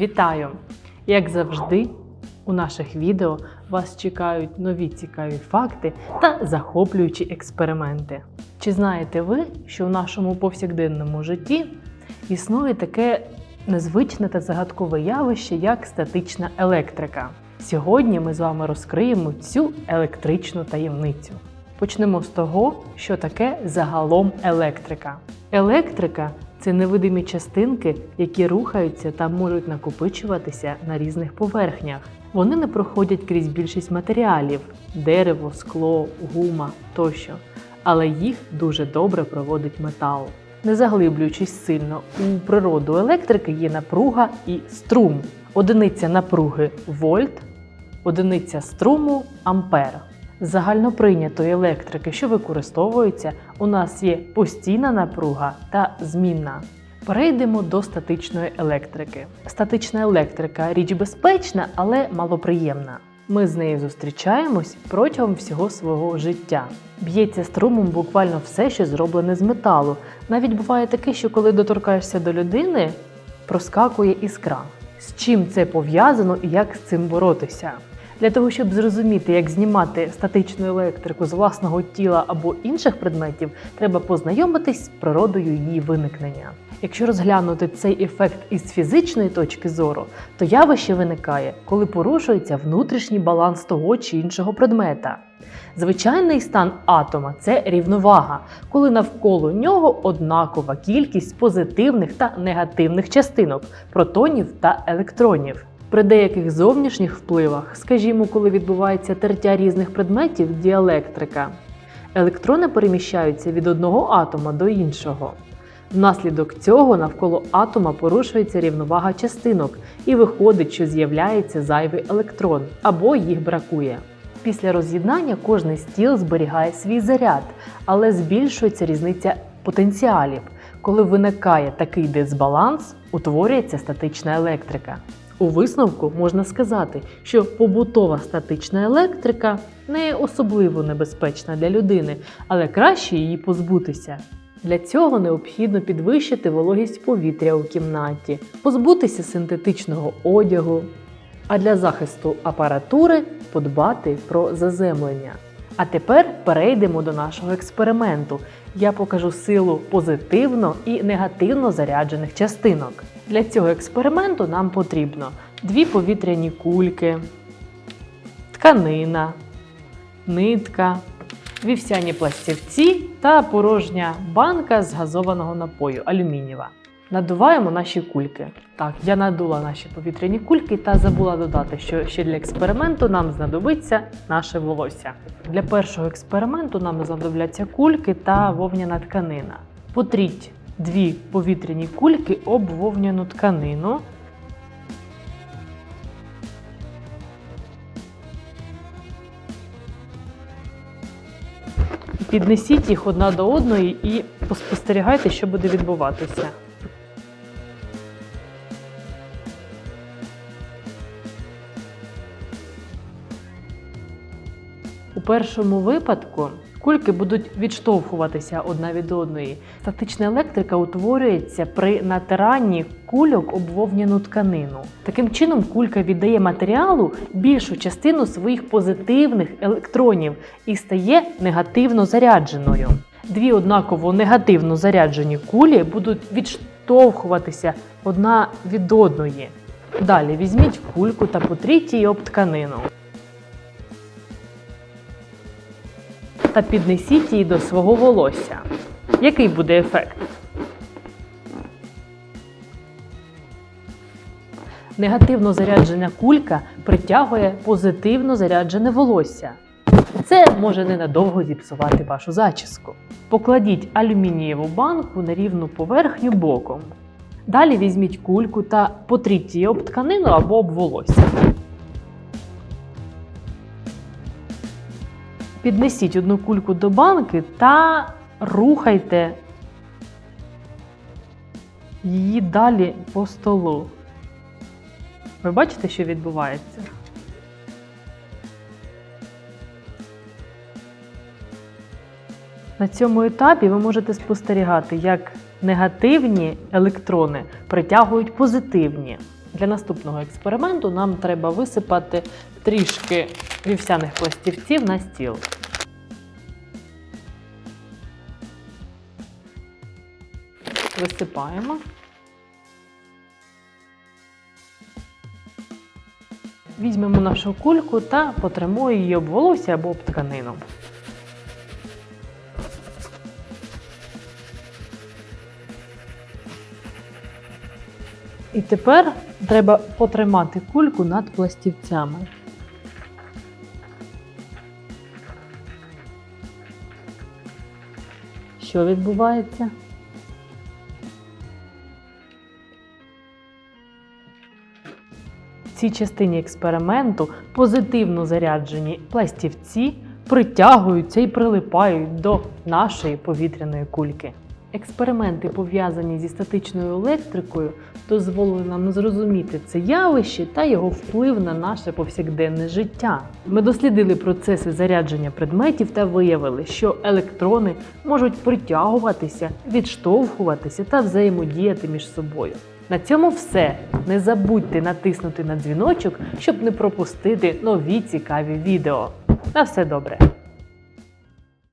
Вітаю! Як завжди, у наших відео вас чекають нові цікаві факти та захоплюючі експерименти. Чи знаєте ви, що в нашому повсякденному житті існує таке незвичне та загадкове явище, як статична електрика? Сьогодні ми з вами розкриємо цю електричну таємницю. Почнемо з того, що таке загалом електрика. Електрика це невидимі частинки, які рухаються та можуть накопичуватися на різних поверхнях. Вони не проходять крізь більшість матеріалів дерево, скло, гума тощо, але їх дуже добре проводить метал. Не заглиблюючись сильно, у природу електрики є напруга і струм. Одиниця напруги вольт, одиниця струму ампер. Загальноприйнятої електрики, що використовується, у нас є постійна напруга та змінна. Перейдемо до статичної електрики. Статична електрика річ безпечна, але малоприємна. Ми з нею зустрічаємось протягом всього свого життя. Б'ється струмом буквально все, що зроблене з металу. Навіть буває таке, що коли доторкаєшся до людини, проскакує іскра. З чим це пов'язано і як з цим боротися? Для того, щоб зрозуміти, як знімати статичну електрику з власного тіла або інших предметів, треба познайомитись з природою її виникнення. Якщо розглянути цей ефект із фізичної точки зору, то явище виникає, коли порушується внутрішній баланс того чи іншого предмета. Звичайний стан атома це рівновага, коли навколо нього однакова кількість позитивних та негативних частинок протонів та електронів. При деяких зовнішніх впливах, скажімо, коли відбувається тертя різних предметів діелектрика, електрони переміщаються від одного атома до іншого. Внаслідок цього навколо атома порушується рівновага частинок і виходить, що з'являється зайвий електрон або їх бракує. Після роз'єднання кожний стіл зберігає свій заряд, але збільшується різниця потенціалів. Коли виникає такий дисбаланс, утворюється статична електрика. У висновку можна сказати, що побутова статична електрика не особливо небезпечна для людини, але краще її позбутися. Для цього необхідно підвищити вологість повітря у кімнаті, позбутися синтетичного одягу, а для захисту апаратури подбати про заземлення. А тепер перейдемо до нашого експерименту. Я покажу силу позитивно і негативно заряджених частинок. Для цього експерименту нам потрібно дві повітряні кульки, тканина, нитка, вівсяні пластівці та порожня банка з газованого напою алюмінієва. Надуваємо наші кульки. Так, я надула наші повітряні кульки та забула додати, що ще для експерименту нам знадобиться наше волосся. Для першого експерименту нам знадобляться кульки та вовняна тканина. Потріть дві повітряні кульки об вовняну тканину. Піднесіть їх одна до одної і поспостерігайте, що буде відбуватися. У першому випадку кульки будуть відштовхуватися одна від одної. Статична електрика утворюється при натиранні кульок об вовняну тканину. Таким чином, кулька віддає матеріалу більшу частину своїх позитивних електронів і стає негативно зарядженою. Дві однаково негативно заряджені кулі будуть відштовхуватися одна від одної. Далі візьміть кульку та потріть її об тканину. Та піднесіть її до свого волосся. Який буде ефект? Негативно заряджена кулька притягує позитивно заряджене волосся. Це може ненадовго зіпсувати вашу зачіску. Покладіть алюмінієву банку на рівну поверхню боком. Далі візьміть кульку та потріть її об тканину або об волосся. Піднесіть одну кульку до банки та рухайте її далі по столу. Ви бачите, що відбувається? На цьому етапі ви можете спостерігати, як негативні електрони притягують позитивні. Для наступного експерименту нам треба висипати трішки вівсяних пластівців на стіл. Висипаємо. Візьмемо нашу кульку та потремо її об волосся або об тканину. І тепер треба потримати кульку над пластівцями. Що відбувається? В цій частині експерименту позитивно заряджені пластівці притягуються і прилипають до нашої повітряної кульки. Експерименти, пов'язані зі статичною електрикою, дозволили нам зрозуміти це явище та його вплив на наше повсякденне життя. Ми дослідили процеси зарядження предметів та виявили, що електрони можуть притягуватися, відштовхуватися та взаємодіяти між собою. На цьому все. Не забудьте натиснути на дзвіночок, щоб не пропустити нові цікаві відео. На все добре!